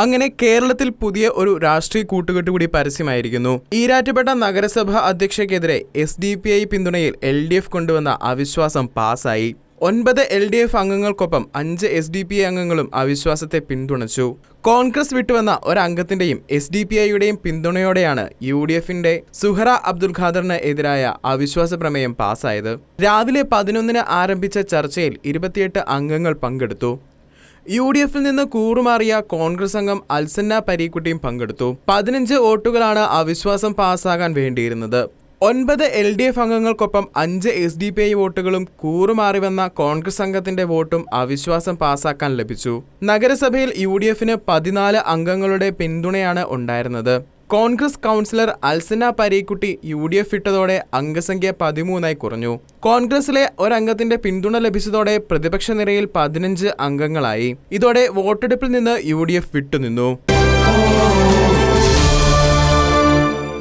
അങ്ങനെ കേരളത്തിൽ പുതിയ ഒരു രാഷ്ട്രീയ കൂട്ടുകെട്ട് കൂടി പരസ്യമായിരിക്കുന്നു. ഈരാറ്റുപേട്ട നഗരസഭ അധ്യക്ഷയ്ക്കെതിരെ എസ് ഡി പി ഐ പിന്തുണയിൽ എൽ ഡി എഫ് കൊണ്ടുവന്ന അവിശ്വാസം പാസായി. ഒൻപത് എൽ ഡി എഫ് അംഗങ്ങൾക്കൊപ്പം അഞ്ച് എസ് ഡി പി ഐ അംഗങ്ങളും അവിശ്വാസത്തെ പിന്തുണച്ചു. കോൺഗ്രസ് വിട്ടുവന്ന ഒരംഗത്തിന്റെയും എസ് ഡി പി ഐയുടെയും പിന്തുണയോടെയാണ് യു ഡി എഫിന്റെ സുഹറ അബ്ദുൽ ഖാദറിന് എതിരായ അവിശ്വാസ പ്രമേയം പാസായത്. രാവിലെ പതിനൊന്നിന് ആരംഭിച്ച ചർച്ചയിൽ ഇരുപത്തിയെട്ട് അംഗങ്ങൾ പങ്കെടുത്തു. യു ഡി എഫിൽ നിന്ന് കൂറുമാറിയ കോൺഗ്രസ് അംഗം അൽസന്ന പരീക്കുട്ടിയും പങ്കെടുത്തു. പതിനഞ്ച് വോട്ടുകളാണ് അവിശ്വാസം പാസ്സാകാൻ വേണ്ടിയിരുന്നത്. ഒൻപത് എൽ ഡി എഫ് അംഗങ്ങൾക്കൊപ്പം അഞ്ച് എസ് ഡി പി ഐ വോട്ടുകളും കൂറുമാറി വന്ന കോൺഗ്രസ് അംഗത്തിന്റെ വോട്ടും അവിശ്വാസം പാസാക്കാൻ ലഭിച്ചു. നഗരസഭയിൽ യു ഡി എഫിന് പതിനാല് അംഗങ്ങളുടെ പിന്തുണയാണ് ഉണ്ടായിരുന്നത്. Congress councillor Alsana Parikkutty U D F ഇട്ടതോടെ അംഗസംഖ്യ പതിമൂന്നായി കുറഞ്ഞു. കോൺഗ്രസിലെ ഒരംഗത്തിന്റെ പിന്തുണ ലഭിച്ചതോടെ പ്രതിപക്ഷ നിരയിൽ പതിനഞ്ച് അംഗങ്ങളായി. ഇതോടെ വോട്ടെടുപ്പിൽ നിന്ന് യു ഡി എഫ് വിട്ടുനിന്നു.